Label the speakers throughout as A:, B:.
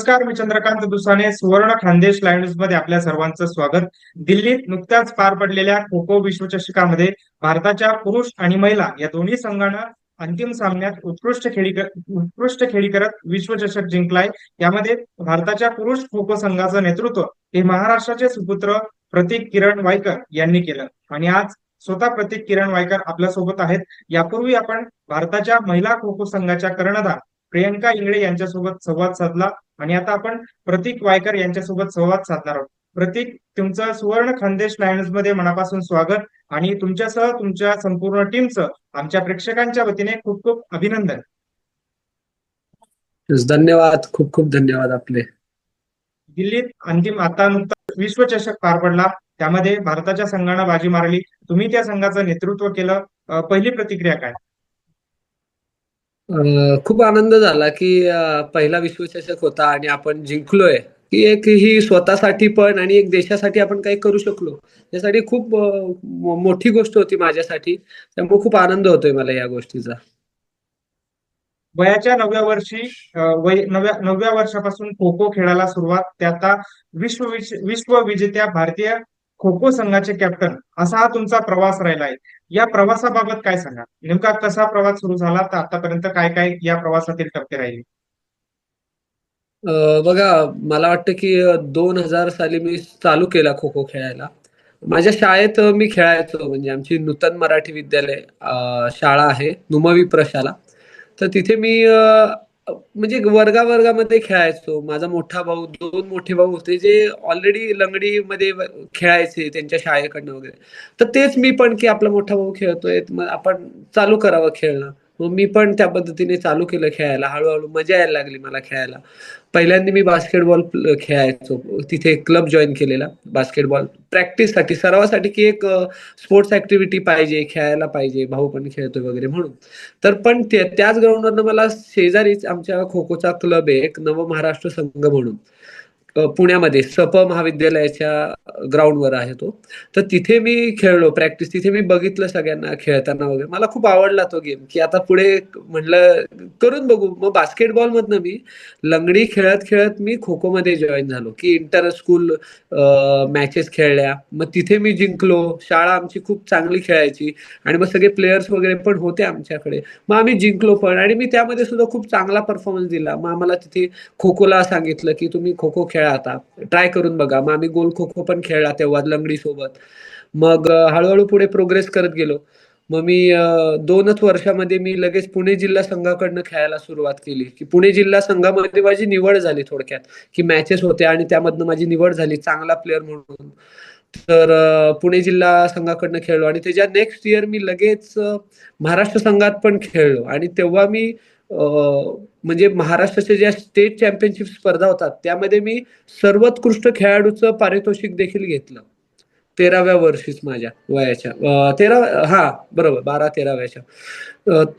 A: नमस्कार मी चंद्रकांत दुसाने सुवर्ण खानदेश लायन्समध्ये आपल्या सर्वांचं स्वागत. दिल्लीत नुकत्याच पार पडलेल्या खो खो विश्वचषकामध्ये भारताच्या पुरुष आणि महिला या दोन्ही संघानं अंतिम सामन्यात उत्कृष्ट खेळी उत्कृष्ट खेळी करत विश्वचषक जिंकलाय. यामध्ये भारताच्या पुरुष खो खो संघाचं नेतृत्व हे महाराष्ट्राचे सुपुत्र प्रतीक किरण वायकर यांनी केलं. आणि आज स्वतः प्रतीक किरण वायकर आपल्यासोबत आहेत. यापूर्वी आपण भारताच्या महिला खो खो संघाच्या कर्णधार प्रियंका इंगळे यांच्यासोबत संवाद साधला आणि आता आपण प्रतीक वायकर यांच्यासोबत संवाद साधणार आहोत. प्रतीक तुमचं सुवर्ण खानदेश लायन्समध्ये मनापासून स्वागत आणि तुमच्यासह तुमच्या संपूर्ण टीमचं आमच्या प्रेक्षकांच्या वतीने खूप खूप अभिनंदन.
B: धन्यवाद. खूप खूप धन्यवाद आपले.
A: दिल्लीत अंतिम आता नुकताच विश्वचषक पार पडला. त्यामध्ये भारताच्या संघानं बाजी मारली. तुम्ही त्या संघाचं नेतृत्व केलं. पहिली प्रतिक्रिया काय?
B: खूप आनंद झाला की पहिला विश्वचषक होता आणि आपण जिंकलोय. की एक ही स्वतःसाठी पण आणि एक देशासाठी आपण काही करू शकलो. यासाठी खूप मोठी गोष्ट होती माझ्यासाठी. त्यामुळे खूप आनंद होतोय मला या गोष्टीचा.
A: वयाच्या नवव्या वर्षी वय नव्या नवव्या वर्षापासून खो खो खेळायला सुरुवात. ते आता विश्व विश्व विजेत्या भारतीय खो खो संघाचे कॅप्टन असा हा तुमचा प्रवास राहिला आहे या प्रवासाबाबत काय सांगा? नेमका कसा प्रवास सुरू झाला? तर आतापर्यंत काय काय या प्रवासातील टप्पे राहिले?
B: बघा मला वाटतं की दोन हजार साली मी चालू केला खो खो खेळायला. माझ्या शाळेत मी खेळायचो. म्हणजे आमची नूतन मराठी विद्यालय शाळा आहे नुमवी प्रशाला. तर तिथे मी म्हणजे वर्गा वर्गामध्ये खेळायचो. माझा मोठा भाऊ दोन मोठे भाऊ होते जे ऑलरेडी लंगडी मध्ये खेळायचे त्यांच्या शाळेकडनं वगैरे. तर तेच मी पण की आपला मोठा भाऊ खेळतोय मग आपण चालू करावं खेळणं. मग मी पण त्या पद्धतीने चालू केलं खेळायला. हळूहळू मजा यायला लागली मला खेळायला. पहिल्यांदा मी बास्केटबॉल खेळायचो. तिथे क्लब जॉईन केलेला बास्केटबॉल. प्रॅक्टिससाठी सरावासाठी की एक स्पोर्ट्स ऍक्टिव्हिटी पाहिजे खेळायला पाहिजे. भाऊ पण खेळतोय वगैरे म्हणून. तर पण त्याच ग्राउंडवरनं मला शेजारीच आमच्या खो खोचा क्लब आहे एक नव महाराष्ट्र संघ म्हणून. पुण्यामध्ये सप महाविद्यालयाच्या ग्राउंडवर आहे तो. तर तिथे मी खेळलो प्रॅक्टिस तिथे मी बघितलं सगळ्यांना खेळताना वगैरे. मला खूप आवडला तो गेम की आता पुढे म्हटलं करून बघू. मग बास्केटबॉल मधनं मी लंगडी खेळत खेळत मी खो खो मध्ये जॉईन झालो की इंटर स्कूल मॅचेस खेळल्या. मग तिथे मी जिंकलो. शाळा आमची खूप चांगली खेळायची आणि मग सगळे प्लेयर्स वगैरे पण होते आमच्याकडे. मग आम्ही जिंकलो पण आणि मी त्यामध्ये सुद्धा खूप चांगला परफॉर्मन्स दिला. मग आम्हाला तिथे खो खोला सांगितलं की तुम्ही खो खो खेळ. आता. ट्राय करून बघा. मग आम्ही गोल खो खो पण खेळला तेव्हा लंगडी सोबत. मग हळूहळू पुढे प्रोग्रेस करत गेलो. मग मी दोनच वर्षामध्ये मी लगेच पुणे जिल्हा संघाकडनं खेळायला सुरुवात केली. की पुणे जिल्हा संघामध्ये माझी निवड झाली थोडक्यात. की मॅचेस होते आणि त्यामधनं माझी निवड झाली चांगला प्लेअर म्हणून. तर पुणे जिल्हा संघाकडनं खेळलो आणि त्याच्या नेक्स्ट इयर मी लगेच महाराष्ट्र संघात पण खेळलो. आणि तेव्हा मी म्हणजे महाराष्ट्राच्या ज्या स्टेट चॅम्पियनशिप स्पर्धा होतात त्यामध्ये मी सर्वोत्कृष्ट खेळाडूचं पारितोषिक देखील घेतलं. तेराव्या वर्षीच माझ्या वयाच्या. तेरा हा बरोबर बारा तेराव्याच्या.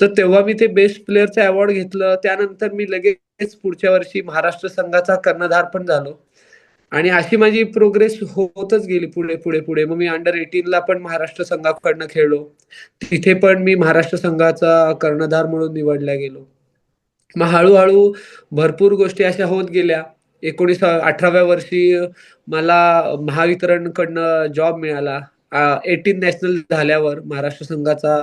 B: तर तेव्हा मी ते बेस्ट प्लेअरचं अवॉर्ड घेतलं. त्यानंतर मी लगेच पुढच्या वर्षी महाराष्ट्र संघाचा कर्णधार पण झालो. आणि अशी माझी प्रोग्रेस होतच गेली पुढे पुढे पुढे. मग मी अंडर एटीनला पण महाराष्ट्र संघाकडनं खेळलो. तिथे पण मी महाराष्ट्र संघाचा कर्णधार म्हणून निवडला गेलो. मग हळूहळू भरपूर गोष्टी अशा होत गेल्या. एकोणीस अठराव्या वर्षी मला महावितरणकडनं जॉब मिळाला. एटीन नॅशनल झाल्यावर महाराष्ट्र संघाचा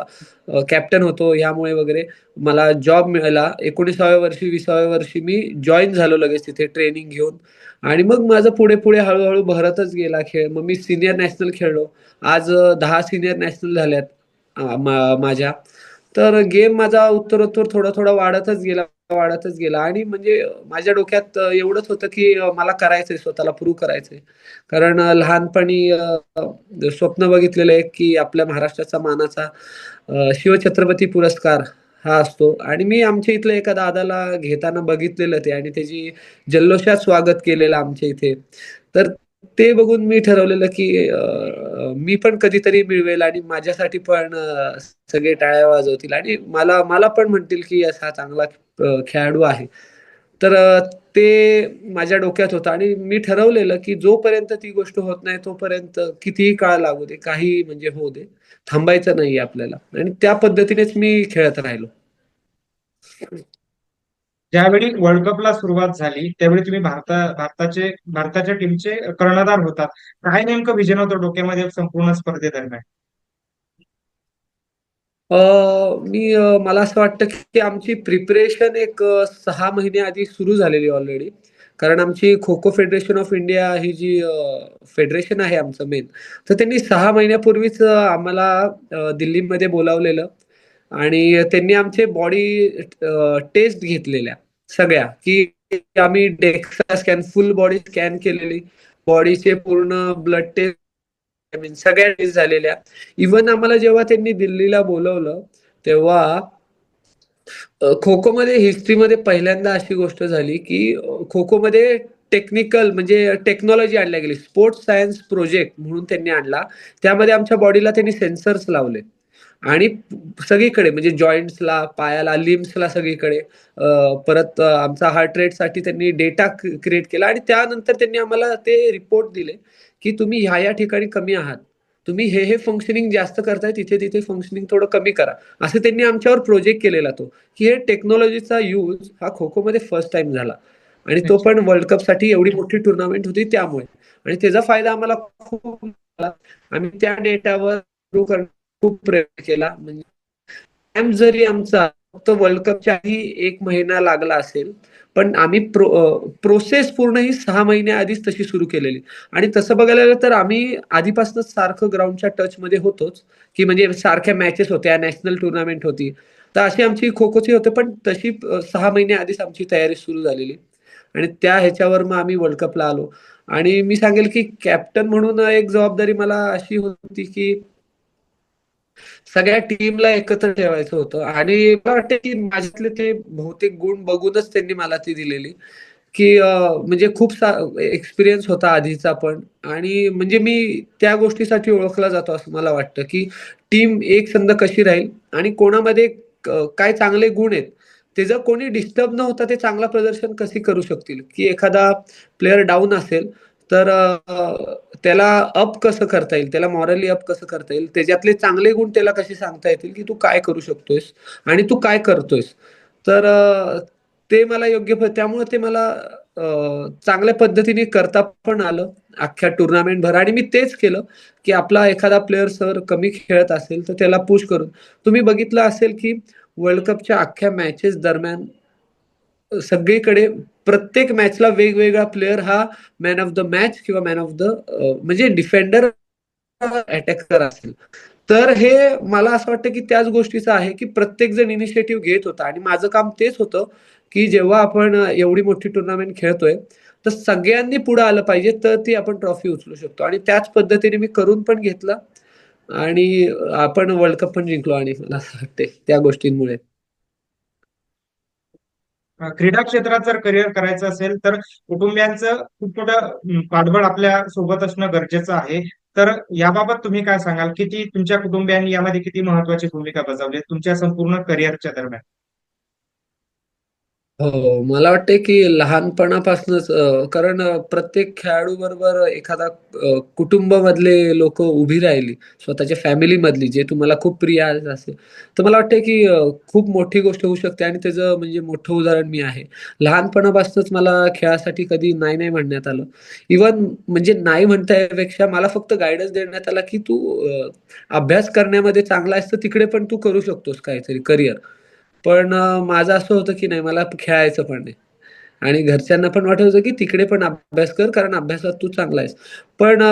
B: कॅप्टन होतो यामुळे वगैरे मला जॉब मिळाला. एकोणीसाव्या वर्षी विसाव्या वर्षी मी जॉईन झालो लगेच तिथे ट्रेनिंग घेऊन. आणि मग माझं पुढे पुढे हळूहळू भरतच गेला खेळ. मग मी सिनियर नॅशनल खेळलो. आज दहा सिनियर नॅशनल झाल्यात माझ्या. तर गेम माझा उत्तरोत्तर थोडा थोडा वाढतच गेला. वाढतच गेला. आणि म्हणजे माझ्या डोक्यात एवढंच होतं की मला करायचंय स्वतःला प्रूव्ह करायचंय. कारण लहानपणी स्वप्न बघितलेलं आहे की आपल्या महाराष्ट्राचा मानाचा शिवछत्रपती पुरस्कार हा असतो. आणि मी आमच्या इथल्या एका दादाला घेताना बघितलेलं ते आणि त्याची जल्लोषात स्वागत केलेलं आमच्या इथे. तर ते बघून मी ठरवलेलं की मी पण कधीतरी मिळवेल आणि माझ्यासाठी पण सगळे टाळ्या वाजवतील. आणि मला मला पण म्हणतील की असा चांगला खेळाडू आहे. तर ते माझ्या डोक्यात होतं आणि मी ठरवलेलं की जोपर्यंत ती गोष्ट होत नाही तोपर्यंत कितीही काळ लागू दे काही म्हणजे होऊ दे थांबायचं नाही आपल्याला. आणि त्या पद्धतीनेच मी खेळत राहिलो.
A: ज्यावेळी वर्ल्ड कपला सुरुवात झाली त्यावेळी तुम्ही भारता भारताचे भारताच्या टीमचे कर्णधार होता. काय नेमकं विजन होतं डोक्यामध्ये संपूर्ण स्पर्धेदरम्यान?
B: अ, मी मला असं वाटतं की आमची प्रिपरेशन एक सहा महिने आधी सुरू झालेली ऑलरेडी कारण आमची kho kho federation of India ही जी फेडरेशन आहे आमचं मेन तर त्यांनी सहा महिन्यापूर्वीच आम्हाला दिल्लीमध्ये बोलावलेलं. आणि त्यांनी आमचे बॉडी टेस्ट घेतलेल्या सगळ्या की आम्ही DEXA scan full body scan केलेली. बॉडीचे पूर्ण ब्लड टेस्ट आय मीन सगळ्या टेस्ट झालेल्या. इवन आम्हाला जेव्हा त्यांनी दिल्लीला बोलवलं तेव्हा खो खो मध्ये हिस्ट्रीमध्ये पहिल्यांदा अशी गोष्ट झाली की खो खो मध्ये टेक्निकल म्हणजे टेक्नॉलॉजी आणल्या गेली. स्पोर्ट्स सायन्स प्रोजेक्ट म्हणून त्यांनी आणला. त्यामध्ये आमच्या बॉडीला त्यांनी सेन्सर्स लावले. आणि सगळीकडे म्हणजे जॉईंट्सला पायाला लिम्सला सगळीकडे परत आमचा हार्ट रेटसाठी त्यांनी डेटा क्रिएट केला आणि त्यानंतर त्यांनी आम्हाला ते रिपोर्ट दिले की तुम्ही ह्या या ठिकाणी कमी आहात. तुम्ही हे हे फंक्शनिंग जास्त करताय तिथे तिथे फंक्शनिंग थोडं कमी करा. असं त्यांनी आमच्यावर प्रोजेक्ट केलेला तो की हे टेक्नॉलॉजीचा यूज हा खो खो मध्ये फर्स्ट टाइम झाला. आणि तो पण वर्ल्ड कपसाठी एवढी मोठी टुर्नामेंट होती त्यामुळे. आणि त्याचा फायदा आम्हाला खूप आम्ही त्या डेटावर खूप प्रयत्न केला. म्हणजे कॅम्प जरी आमचा फक्त वर्ल्ड कपच्या आधी एक महिना लागला असेल पण आम्ही प्रो प्रोसेस पूर्ण ही सहा महिन्या आधीच तशी सुरू केलेली. आणि तसं बघायला गेलं तर आम्ही आधीपासूनच सारखं ग्राउंडच्या टच मध्ये होतोच की म्हणजे सारख्या मॅचेस होत्या नॅशनल टुर्नामेंट होती. तर अशी आमची खो खोची होते पण तशी सहा महिन्या आधीच आमची तयारी सुरू झालेली. आणि त्या ह्याच्यावर मग आम्ही वर्ल्ड कपला आलो. आणि मी सांगेल की कॅप्टन म्हणून एक जबाबदारी मला अशी होती की सगळ्या टीमला एकत्र ठेवायचं होतं. आणि मला वाटतं की माझ्यातले ते बहुतेक गुण बघूनच त्यांनी मला ती दिलेली. की म्हणजे खूप एक्सपिरियन्स होता आधीचा पण. आणि म्हणजे मी त्या गोष्टीसाठी ओळखला जातो असं मला वाटतं की टीम एक संध कशी राहील आणि कोणामध्ये काय चांगले गुण आहेत. ते जर कोणी डिस्टर्ब न होता ते चांगलं प्रदर्शन कशी करू शकतील? की एखादा प्लेअर डाऊन असेल तर त्याला अप कसं करता येईल? त्याला मॉरली अप कसं करता येईल? त्याच्यातले चांगले गुण त्याला कसे सांगता येतील की तू काय करू शकतोयस आणि तू काय करतोयस? तर ते मला योग्य त्यामुळे ते मला चांगल्या पद्धतीने करता पण आलं अख्ख्या टुर्नामेंट भर. आणि मी तेच केलं की आपला एखादा प्लेअर सर कमी खेळत असेल तर त्याला पुश करून. तुम्ही बघितलं असेल की वर्ल्ड कपच्या अख्ख्या मॅचेस दरम्यान सगळीकडे प्रत्येक मॅचला वेगवेगळा प्लेअर हा मॅन ऑफ द मॅच किंवा मॅन ऑफ द म्हणजे डिफेंडर अटॅकर असेल. तर हे मला असं वाटतं की त्याच गोष्टीचं आहे की प्रत्येक जण इनिशिएटिव्ह घेत होता. आणि माझं काम तेच होतं की जेव्हा आपण एवढी मोठी टुर्नामेंट खेळतोय तर सगळ्यांनी पुढे आलं पाहिजे तर ती आपण ट्रॉफी उचलू शकतो. आणि त्याच पद्धतीने मी करून पण घेतलं. आणि आपण वर्ल्ड कप पण जिंकलो आणि मला असं वाटते त्या गोष्टींमुळे.
A: क्रीडा क्षेत्रात जर करिअर करायचं असेल तर कुटुंबियांचं खूप मोठं पाठबळ आपल्यासोबत असणं गरजेचं आहे. तर याबाबत तुम्ही काय सांगाल? किती तुमच्या कुटुंबियांनी यामध्ये किती महत्वाची भूमिका बजावली? तुमच्या संपूर्ण करिअरच्या दरम्यान.
B: हो मला वाटते की लहानपणापासूनच अ, कारण अ, प्रत्येक खेळाडू बरोबर एखादा अ, कुटुंबामधले लोक उभी राहिली स्वतःच्या फॅमिली मधली जे तुम्हाला खूप प्रिय असेल. तर मला वाटतंय की अ, खूप मोठी गोष्ट होऊ शकते आणि त्याचं म्हणजे मोठं उदाहरण मी आहे. लहानपणापासूनच मला खेळासाठी कधी नाही नाही म्हणण्यात आलं. इवन म्हणजे नाही म्हणता यापेक्षा मला फक्त गायडन्स देण्यात आला की तू अ, अभ्यास करण्यामध्ये चांगला आहेस तर तिकडे पण तू करू शकतोस काहीतरी करिअर. पण माझं असं होतं की नाही मला खेळायचं पण नाही. आणि घरच्यांना पण वाटत होतं की तिकडे पण अभ्यास कर कारण अभ्यासात तू चांगला आहेस. पण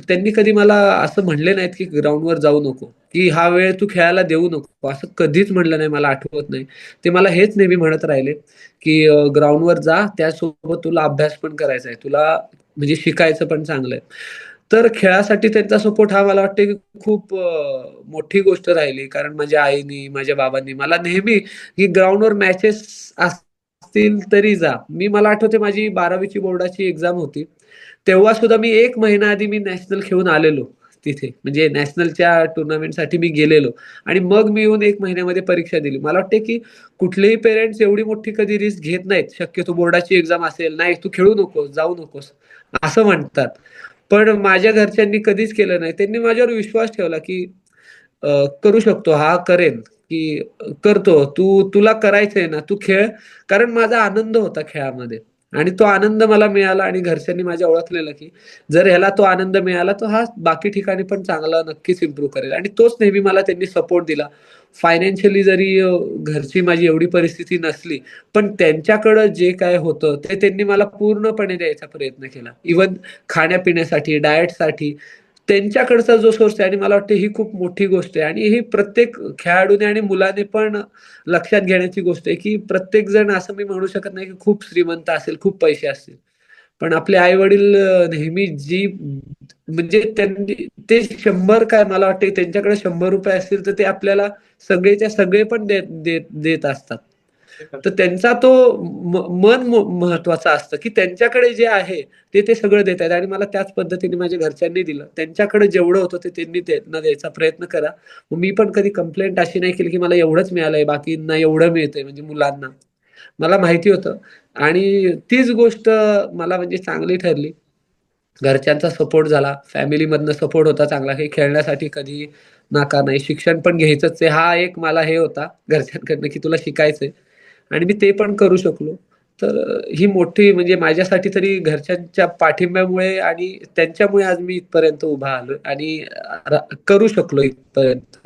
B: त्यांनी कधी मला असं म्हणले नाहीत की ग्राउंडवर जाऊ नको की हा वेळ तू खेळायला देऊ नको. असं कधीच म्हणलं नाही मला आठवत नाही. ते मला हेच नेहमी म्हणत राहिले की ग्राउंडवर जा त्यासोबत तुला अभ्यास पण करायचा आहे. तुला म्हणजे शिकायचं पण चांगलं आहे. तर खेळासाठी त्यांचा सपोर्ट हा मला वाटते की खूप मोठी गोष्ट राहिली. कारण माझ्या आईनी माझ्या बाबांनी मला नेहमी की ग्राउंडवर मॅचेस असतील तरी जा. मी मला आठवते माझी बारावीची बोर्डाची एक्झाम होती. तेव्हा सुद्धा मी एक महिना आधी मी नॅशनल खेळून आलेलो तिथे. म्हणजे नॅशनलच्या टुर्नामेंटसाठी मी गेलेलो. आणि मग मी येऊन एक महिन्यामध्ये परीक्षा दिली. मला वाटते की कुठलेही पेरेंट्स एवढी मोठी कधी रिस्क घेत नाहीत. शक्यतो बोर्डाची एक्झाम असेल नाही तू खेळू नकोस जाऊ नकोस. असं म्हणतात. पण माझ्या घरच्यांनी कधीच केलं नाही. त्यांनी माझ्यावर विश्वास ठेवला की करू शकतो हा करेन की करतो. तू तुला करायचंय ना तू खेळ. कारण माझा आनंद होता खेळामध्ये. आणि तो आनंद मला मिळाला आणि घरच्यांनी माझ्या ओळखलेलं की जर ह्याला तो आनंद मिळाला तर हा बाकी ठिकाणी पण चांगला नक्कीच इम्प्रूव्ह करेल. आणि तोच नेहमी मला त्यांनी सपोर्ट दिला. फायनान्शियली जरी घरची माझी एवढी परिस्थिती नसली पण त्यांच्याकडं जे काय होतं ते त्यांनी मला पूर्णपणे द्यायचा प्रयत्न केला. इवन खाण्यापिण्यासाठी डाएटसाठी त्यांच्याकडचा जो सोर्स आहे आणि मला वाटतं ही खूप मोठी गोष्ट आहे. आणि ही प्रत्येक खेळाडूने आणि मुलाने पण लक्षात घेण्याची गोष्ट आहे की प्रत्येक जण असं मी म्हणू शकत नाही की खूप श्रीमंत असेल खूप पैसे असतील. पण आपले आई वडील नेहमी जी म्हणजे त्यांनी ते शंभर काय मला वाटते त्यांच्याकडे शंभर रुपये असतील तर ते आपल्याला सगळेच्या सगळे पण देत देत देत असतात. तर त्यांचा तो मन महत्त्वाचा असतं की त्यांच्याकडे जे आहे ते ते सगळं देत आहेत. आणि मला त्याच पद्धतीने माझ्या घरच्यांनी दिलं. त्यांच्याकडे जेवढं होतं ते त्यांनी त्यांना द्यायचा प्रयत्न करा. मग मी पण कधी कंप्लेंट अशी नाही केली की मला एवढंच मिळालंय बाकींना एवढं मिळतंय म्हणजे मुलांना. मला माहिती होतं. आणि तीच गोष्ट मला म्हणजे चांगली ठरली. घरच्यांचा सपोर्ट झाला. फॅमिलीमधनं सपोर्ट होता चांगला. हे खेळण्यासाठी कधी नाका नाही. शिक्षण पण घ्यायचंच आहे. हा एक मला हे होता घरच्यांकडनं की तुला शिकायचंय. आणि मी ते पण करू शकलो. तर ही मोठी म्हणजे माझ्यासाठी तरी घरच्यांच्या पाठिंब्यामुळे आणि त्यांच्यामुळे आज मी इथपर्यंत उभा आलोय आणि करू शकलो इथपर्यंत.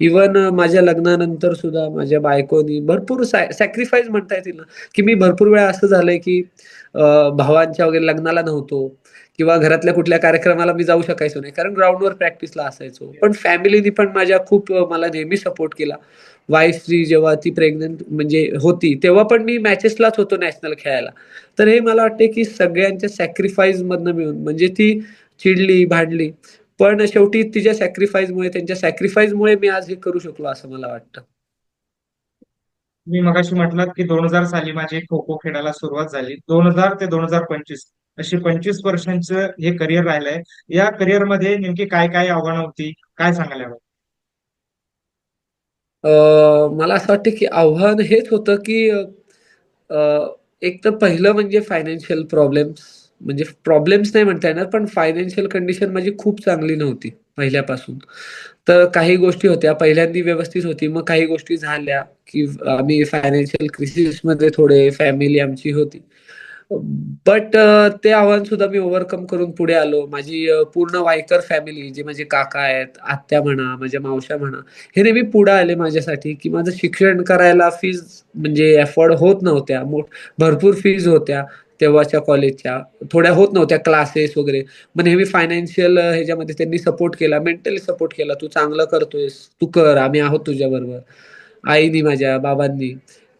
B: इवन माझ्या लग्नानंतर सुद्धा माझ्या बायकोनी भरपूर सॅक्रिफाईस म्हणता येतील ना की मी भरपूर वेळा असं झालंय की भावांच्या वगैरे लग्नाला नव्हतो. किंवा घरातल्या कुठल्या कार्यक्रमाला मी जाऊ शकायचो नाही. कारण ग्राउंडवर प्रॅक्टिसला असायचो. पण फॅमिलीनी पण माझ्या खूप मला नेहमी सपोर्ट केला. वाईफची जेव्हा ती प्रेग्नंट म्हणजे होती तेव्हा पण मी मॅचेसलाच होतो नॅशनल खेळायला. तर हे मला वाटते की सगळ्यांच्या सॅक्रिफाईस मधनं मिळून म्हणजे ती चिडली भांडली पण शेवटी तिच्या सॅक्रिफाईसमुळे त्यांच्या सॅक्रिफाईसमुळे मी आज हे करू शकलो असं मला वाटतं.
A: मी मगाशी म्हटलं की दोन हजार साली माझी खो खो खेळायला सुरुवात झाली. दोन हजार ते दोन हजार पंचवीस अशी पंचवीस वर्षांचं हे करिअर राहिलंय. या करिअरमध्ये नेमकी काय काय आव्हानं होती? काय सांगायला हवं?
B: मला असं वाटतं की आव्हान हेच होतं की एक तर पहिलं म्हणजे फायनान्शियल प्रॉब्लेम्स म्हणजे प्रॉब्लेम्स नाही म्हणता येणार पण फायनान्शियल कंडिशन माझी खूप चांगली नव्हती पहिल्यापासून. तर काही गोष्टी होत्या पहिल्यांदा व्यवस्थित होती मग काही गोष्टी झाल्या की आम्ही फायनान्शियल क्रिसिसमध्ये थोडे फॅमिली आमची होती. बट ते आव्हान सुद्धा मी ओव्हरकम करून पुढे आलो. माझी पूर्ण वायकर फॅमिली जे माझे काका आहेत आत्या म्हणा माझ्या मावश्या म्हणा हे नेहमी पुढे आले माझ्यासाठी की माझं शिक्षण करायला फीज म्हणजे अफोर्ड होत नव्हत्या. मोठ भरपूर फीज होत्या तेव्हाच्या कॉलेजच्या थोड्या होत नव्हत्या क्लासेस वगैरे. मग नेहमी फायनान्शियल ह्याच्यामध्ये त्यांनी सपोर्ट केला मेंटली सपोर्ट केला. तू चांगलं करतोयस तू कर आम्ही आहोत तुझ्या बरोबर आईनी माझ्या बाबांनी.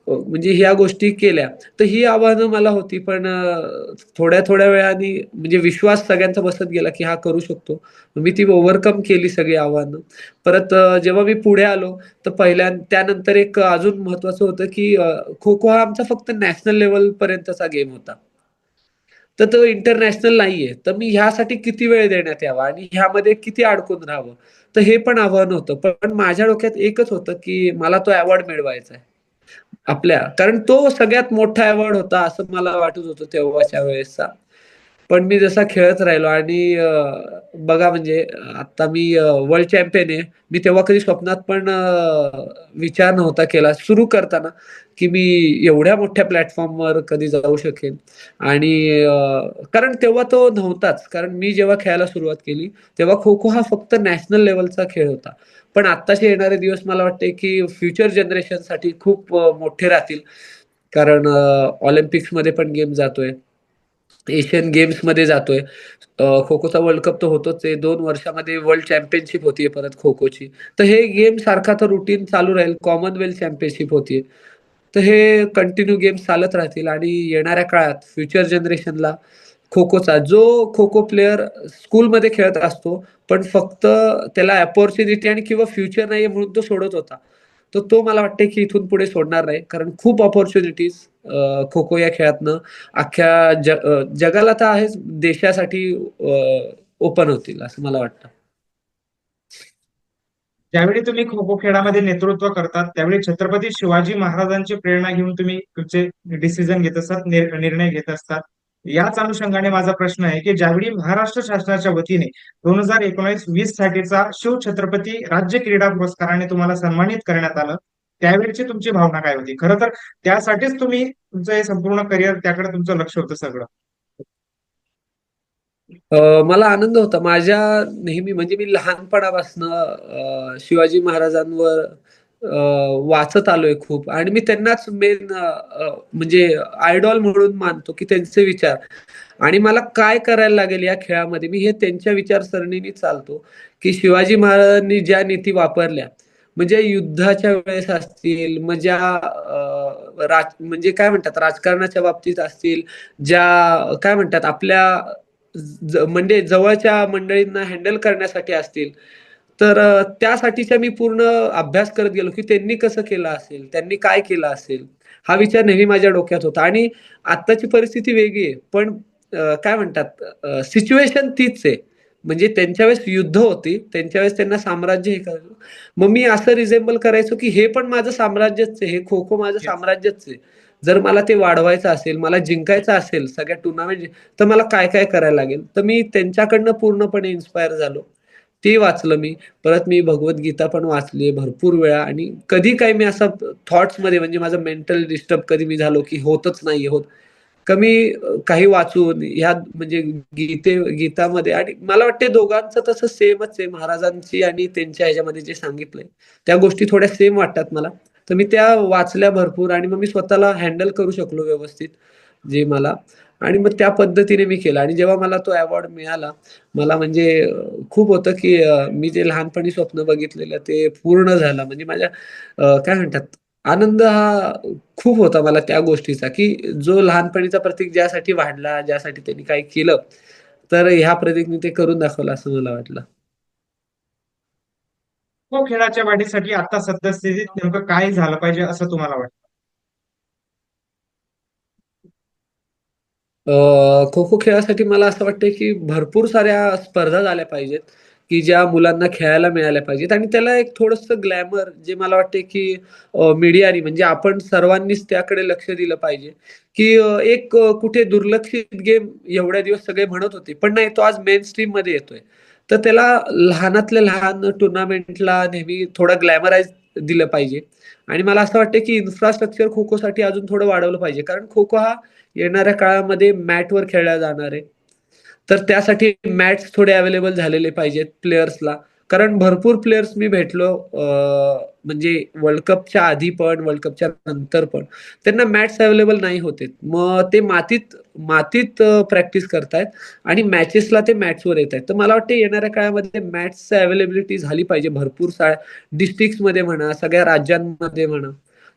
B: म्हणजे ह्या गोष्टी केल्या. तर ही आव्हानं मला होती पण थोड्या थोड्या वेळाने म्हणजे विश्वास सगळ्यांचा बसत गेला की हा करू शकतो. मी ती ओव्हरकम केली सगळी आव्हानं. परत जेव्हा मी पुढे आलो तर पहिल्या त्यानंतर एक अजून महत्वाचं होतं की खो खो हा आमचा फक्त नॅशनल लेवल पर्यंतचा गेम होता. तर तो इंटरनॅशनल नाहीये. तर मी ह्यासाठी किती वेळ देण्यात यावा आणि ह्यामध्ये किती अडकून राहावं? तर हे पण आव्हान होतं. पण माझ्या डोक्यात एकच होतं की मला तो अवॉर्ड मिळवायचा आहे. आपल्या. कारण तो सगळ्यात मोठा अवॉर्ड होता असं मला वाटत होतं तेव्हाच्या वेळेसचा. पण मी जसा खेळत राहिलो आणि बघा म्हणजे आता मी वर्ल्ड चॅम्पियन आहे. मी तेव्हा कधी स्वप्नात पण विचार नव्हता केला. सुरू करताना की मी एवढ्या मोठ्या प्लॅटफॉर्मवर कधी जाऊ शकेन. आणि कारण तेव्हा तो नव्हताच. कारण मी जेव्हा खेळायला सुरुवात केली तेव्हा खो खो हा फक्त नॅशनल लेवलचा खेळ होता. पण आत्ताचे येणारे दिवस मला वाटते की फ्युचर जनरेशनसाठी खूप मोठे राहतील. कारण ऑलिम्पिक्समध्ये पण गेम जातोय. एशियन गेम्समध्ये जातोय. खो खोचा वर्ल्ड कप तर होतोच आहे. दोन वर्षामध्ये वर्ल्ड चॅम्पियनशिप होतीये परत खो खोची तर हे गेम सारखा तर रुटीन चालू राहील. कॉमनवेल्थ चॅम्पियनशिप होतीये. तर हे कंटिन्यू गेम चालत राहतील आणि येणाऱ्या काळात फ्युचर जनरेशनला खो खोचा जो खो खो प्लेअर स्कूलमध्ये खेळत असतो पण फक्त त्याला अपॉर्च्युनिटी आणि किंवा फ्युचर नाही म्हणून तो सोडत होता. तर तो मला वाटते की इथून पुढे सोडणार नाही. कारण खूप ऑपॉर्च्युनिटीज खो खो या खेळातनं अख्ख्या जग जगाला तर आहेच देशासाठी ओपन होतील असं मला वाटतं.
A: ज्यावेळी तुम्ही खो खो खेळामध्ये नेतृत्व करतात त्यावेळी छत्रपती शिवाजी महाराजांची प्रेरणा घेऊन तुम्ही तुमचे डिसिजन घेत असतात निर्णय घेत असतात. याच अनुषंगाने माझा प्रश्न आहे की ज्यावेळी महाराष्ट्र शासनाच्या वतीने दोन हजार एकोणीस वीस साठीचा शिवछत्रपती राज्य क्रीडा पुरस्काराने तुम्हाला सन्मानित करण्यात आलं त्यावेळीची तुमची भावना काय होती? खरं तर त्यासाठीच तुम्ही तुमचं हे संपूर्ण करिअर त्याकडे तुमचं लक्ष होतं सगळं.
B: मला आनंद होता. माझ्या नेहमी म्हणजे मी लहानपणापासून शिवाजी महाराजांवर वाचत आलोय खूप. आणि मी त्यांनाच मेन म्हणजे आयडॉल म्हणून मानतो की त्यांचे विचार. आणि मला काय करायला लागेल या खेळामध्ये? मी हे त्यांच्या विचारसरणीने चालतो की शिवाजी महाराजांनी ज्या नीती वापरल्या म्हणजे युद्धाच्या वेळेस असतील म्हणजे राज म्हणजे काय म्हणतात राजकारणाच्या बाबतीत असतील ज्या काय म्हणतात आपल्या म्हणजे जवळच्या मंडळींना हँडल करण्यासाठी असतील तर अ, त्यासाठीचा मी पूर्ण अभ्यास करत गेलो की त्यांनी कसं केलं असेल त्यांनी काय केलं असेल हा विचार नेहमी माझ्या डोक्यात होता. आणि आत्ताची परिस्थिती वेगळी आहे पण काय म्हणतात सिच्युएशन तीच आहे. म्हणजे त्यांच्या वेळेस युद्ध होती त्यांच्या वेळेस त्यांना साम्राज्य हे करायचं. मग मी असं रिझेंबल करायचो की हे पण माझं साम्राज्यच आहे हे खो खो माझं. साम्राज्यच आहे. जर मला ते वाढवायचं असेल मला जिंकायचं असेल सगळ्या टुर्नामेंट तर मला काय काय करायला लागेल? तर मी त्यांच्याकडनं पूर्णपणे इन्स्पायर झालो. ते वाचलं मी. परत मी भगवद्गीता पण वाचली भरपूर वेळा. आणि कधी काही मी असं थॉट्समध्ये म्हणजे माझं मेंटल डिस्टर्ब कधी मी झालो की होतच नाही होत. कमी काही वाचून ह्या म्हणजे गीते गीतामध्ये. आणि मला वाटते दोघांचं तसं सेमच आहे. महाराजांची आणि त्यांच्या ह्याच्यामध्ये जे सांगितलंय त्या गोष्टी थोड्या सेम वाटतात मला. तर मी त्या वाचल्या भरपूर. आणि मग मी स्वतःला हँडल करू शकलो व्यवस्थित जे मला. आणि मग त्या पद्धतीने मी केलं. आणि जेव्हा मला तो अवॉर्ड मिळाला मला म्हणजे खूप होतं की मी जे लहानपणी स्वप्न बघितलेलं ते पूर्ण झालं. म्हणजे माझ्या काय म्हणतात आनंद हा खूप होता मला त्या गोष्टीचा की जो लहानपणीचा प्रतीक ज्यासाठी वाढला ज्यासाठी त्यांनी काही केलं तर ह्या प्रतीकने ते करून दाखवलं असं मला वाटलं.
A: हो खेळाच्या वाढीसाठी आता सद्यस्थितीत नेमकं काय झालं पाहिजे असं तुम्हाला वाटतं?
B: खो खो खेळासाठी मला असं वाटतं की भरपूर साऱ्या स्पर्धा झाल्या पाहिजेत की ज्या मुलांना खेळायला मिळाल्या पाहिजेत. आणि त्याला एक थोडस ग्लॅमर जे मला वाटते की मीडियानी म्हणजे आपण सर्वांनीच त्याकडे लक्ष दिलं पाहिजे. की एक कुठे दुर्लक्षित गेम एवढ्या दिवस सगळे म्हणत होते पण नाही तो आज मेन स्ट्रीममध्ये येतोय. तर त्याला लहानातल्या लहान टुर्नामेंटला नेहमी थोडा ग्लॅमराईज दिलं पाहिजे. आणि मला असं वाटतं की इन्फ्रास्ट्रक्चर खो खोसाठी अजून थोडं वाढवलं पाहिजे. कारण खो खो हा येणाऱ्या काळामध्ये मॅटवर खेळला जाणार आहे. तर त्यासाठी मॅट्स थोडे अवेलेबल झालेले पाहिजेत प्लेयर्सला कारण भरपूर प्लेयर्स मी भेटलो म्हणजे वर्ल्ड कपच्या आधी पण वर्ल्ड कपच्या नंतर पण. त्यांना मॅट्स अवेलेबल नाही होते. मग ते मातीत मातीत प्रॅक्टिस करतायत आणि मॅचेसला ते मॅट्सवर येत आहेत तर मला वाटतं येणाऱ्या काळामध्ये मॅट्स अवेलेबिलिटी झाली पाहिजे भरपूर साऱ्या डिस्ट्रिक्टमध्ये म्हणा सगळ्या राज्यांमध्ये म्हणा.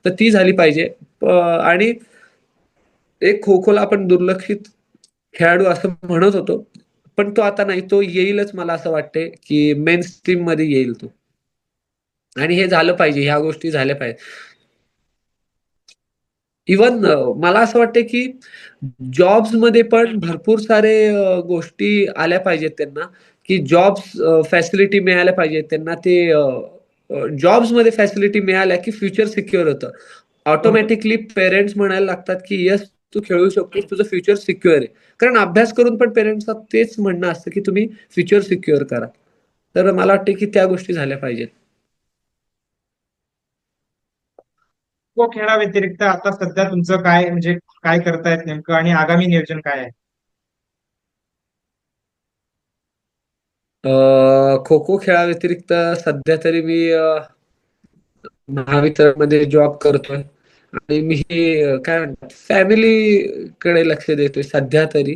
B: तर ती झाली पाहिजे. आणि एक खो खोला आपण दुर्लक्षित खेळाडू असं म्हणत होतो. पण तो आता नाही तो येईलच मला असं वाटते की मेन स्ट्रीममध्ये येईल तो. आणि हे झालं पाहिजे ह्या गोष्टी झाल्या पाहिजे. इवन मला असं वाटते की जॉब्समध्ये पण भरपूर सारे गोष्टी आल्या पाहिजेत त्यांना. की जॉब्स फॅसिलिटी मिळाल्या पाहिजेत त्यांना. ते जॉब्समध्ये फॅसिलिटी मिळाल्या की फ्युचर सिक्युअर होतं. ऑटोमॅटिकली पेरेंट्स म्हणायला लागतात की यस तू खेळू शकतोस तुझं फ्युचर सिक्युअर आहे. कारण अभ्यास करून पण पेरेंट्सचा तेच म्हणणं असतं की तुम्ही फ्युचर सिक्युअर करा. तर मला वाटतं की त्या गोष्टी झाल्या पाहिजेत.
A: खो खेळाव्यतिरिक्त आता सध्या तुमचं काय म्हणजे काय करतायत नेमकं आणि आगामी नियोजन काय आहे?
B: खो खो खेळाव्यतिरिक्त सध्या तरी मी महावितरणमध्ये जॉब करतोय. आणि मी अ, काय म्हणतात फॅमिलीकडे लक्ष देतोय सध्या तरी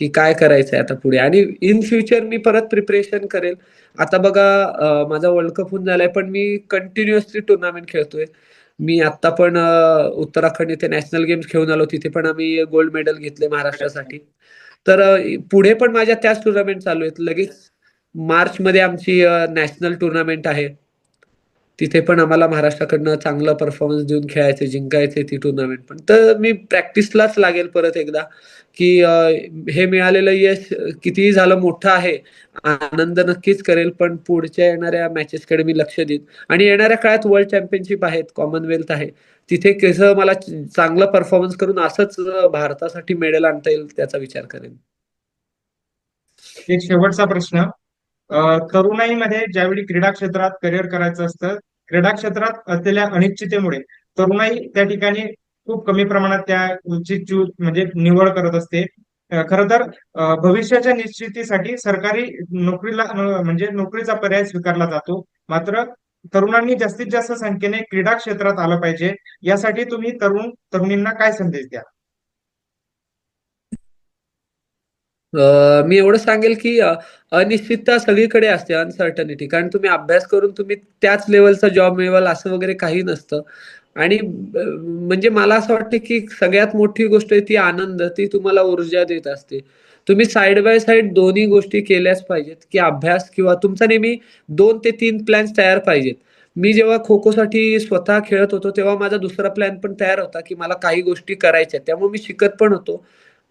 B: की काय करायचंय आता पुढे. आणि इन फ्युचर मी परत प्रिपरेशन करेल. आता बघा माझा वर्ल्ड कप होऊन झालाय पण मी कंटिन्युअसली टुर्नामेंट खेळतोय. मी आता पण उत्तराखंड इथे नॅशनल गेम्स खेळून आलो तिथे पण आम्ही गोल्ड मेडल घेतले महाराष्ट्रासाठी. तर पुढे पण माझ्या त्याच टुर्नामेंट चालू आहेत. लगेच मार्च मध्ये आमची नॅशनल टुर्नामेंट आहे. तिथे पण आम्हाला महाराष्ट्राकडनं चांगला परफॉर्मन्स देऊन खेळायचे जिंकायचे ती टुर्नामेंट पण तर मी प्रॅक्टिसलाच लागेल परत एकदा की हे मिळालेलं यश कितीही झालं मोठं आहे आनंद नक्कीच करेल पण पुढच्या येणाऱ्या मॅचेसकडे मी लक्ष देईन. आणि येणाऱ्या काळात वर्ल्ड चॅम्पियनशिप आहेत कॉमनवेल्थ आहे तिथे कसं मला चांगलं परफॉर्मन्स करून असंच भारतासाठी मेडल आणता येईल त्याचा विचार करेन.
A: एक शेवटचा प्रश्न. तरुणाईमध्ये ज्यावेळी क्रीडा क्षेत्रात करिअर करायचं असतं क्रीडा क्षेत्रात असलेल्या अनिश्चितेमुळे तरुणाई त्या ठिकाणी खूप कमी प्रमाणात त्या चूज म्हणजे निवड करत असते. खर तर भविष्याच्या निश्चितीसाठी सरकारी नोकरीला म्हणजे नोकरीचा पर्याय स्वीकारला जातो. मात्र तरुणांनी जास्तीत जास्त संख्येने क्रीडा क्षेत्रात आलं पाहिजे. यासाठी तुम्ही तरुण तरुणींना काय संदेश द्या
B: अं, मी एवढं सांगेल की अनिश्चितता सगळीकडे असते अनसर्टनिटी कारण तुम्ही अभ्यास करून तुम्ही त्याच लेवलचा जॉब मिळवाल असं वगैरे काही नसतं. आणि म्हणजे मला असं वाटतं की सगळ्यात मोठी गोष्ट आहे ती आनंद ती तुम्हाला ऊर्जा देत असते. तुम्ही साइड बाय साइड दोन्ही गोष्टी केल्याच पाहिजेत की अभ्यास किंवा तुमचा नेहमी दोन ते तीन प्लॅन्स तयार पाहिजेत. मी जेव्हा खो खो साठी स्वतः खेळत होतो तेव्हा माझा दुसरा प्लॅन पण तयार होता की मला काही गोष्टी करायच्या त्यामुळे मी शिकत पण होतो.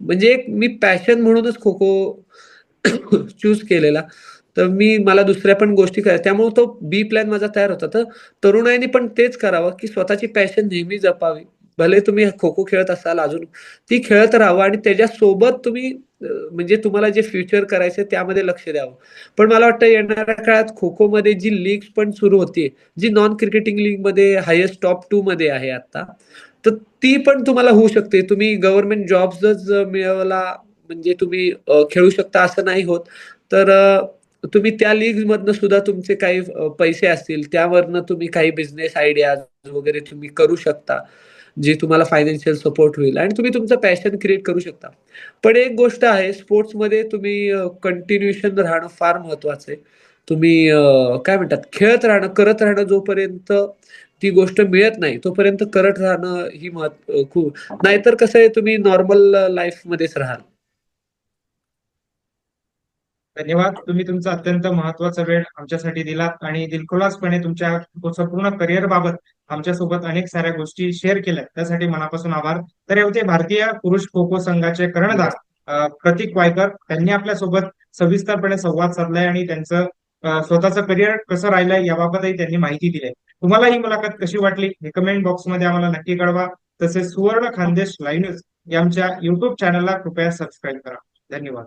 B: म्हणजे एक मी पॅशन म्हणूनच खो खो चूज केलेला. तर मी मला दुसऱ्या पण गोष्टी करायच्या. त्यामुळे तो बी प्लॅन माझा तयार होता. तर तरुणाईने पण तेच करावं की स्वतःची पॅशन नेहमी जपावी. भले तुम्ही खो खो खेळत असाल अजून ती खेळत राहावं आणि त्याच्यासोबत तुम्ही म्हणजे तुम्हाला जे फ्युचर करायचं त्यामध्ये लक्ष द्यावं. पण मला वाटतं येणाऱ्या काळात खो खो मध्ये जी लीग पण सुरू होतीये जी नॉन क्रिकेटिंग लीगमध्ये हायेस्ट टॉप टू मध्ये आहे आता तर ती पण तुम्हाला होऊ शकते. तुम्ही गव्हर्नमेंट जॉब्सच मिळवला म्हणजे तुम्ही खेळू शकता असं नाही होत. तर तुम्ही त्या लीग मधनं सुद्धा तुमचे काही पैसे असतील त्यावरनं तुम्ही काही बिझनेस आयडिया वगैरे तुम्ही करू शकता जे तुम्हाला फायनान्शियल सपोर्ट होईल आणि तुम्ही तुमचं पॅशन क्रिएट करू शकता. पण एक गोष्ट आहे स्पोर्ट्समध्ये तुम्ही कंटिन्युएशन राहणं फार महत्वाचं आहे. तुम्ही काय म्हणतात खेळत राहणं करत राहणं जोपर्यंत ती गोष्ट मिळत नाही तोपर्यंत करत राहणं ही महत्त्व खूप. नाहीतर कसं आहे तुम्ही नॉर्मल लाईफ मध्येच राहाल.
A: धन्यवाद. तुम्ही तुमचा अत्यंत महत्त्वाचा वेळ आमच्यासाठी दिलात आणि दिलखुलासपणे तुमच्या संपूर्ण करिअर बाबत आमच्यासोबत अनेक साऱ्या गोष्टी शेअर केल्या त्यासाठी मनापासून आभार. तर हे होते भारतीय पुरुष खो खो संघाचे कर्णधार प्रतीक वायकर. त्यांनी आपल्यासोबत सविस्तरपणे संवाद साधलाय आणि त्यांचं स्वतःचं करिअर कसं राहिलंय याबाबतही त्यांनी माहिती दिली. तुम्हाला ही मुलाखत कशी वाटली? हे कमेंट बॉक्समध्ये आम्हाला नक्की कळवा. तसेच सुवर्ण खानदेश लाईव्ह न्यूज या आमच्या युट्यूब चॅनलला कृपया सबस्क्राईब करा. धन्यवाद.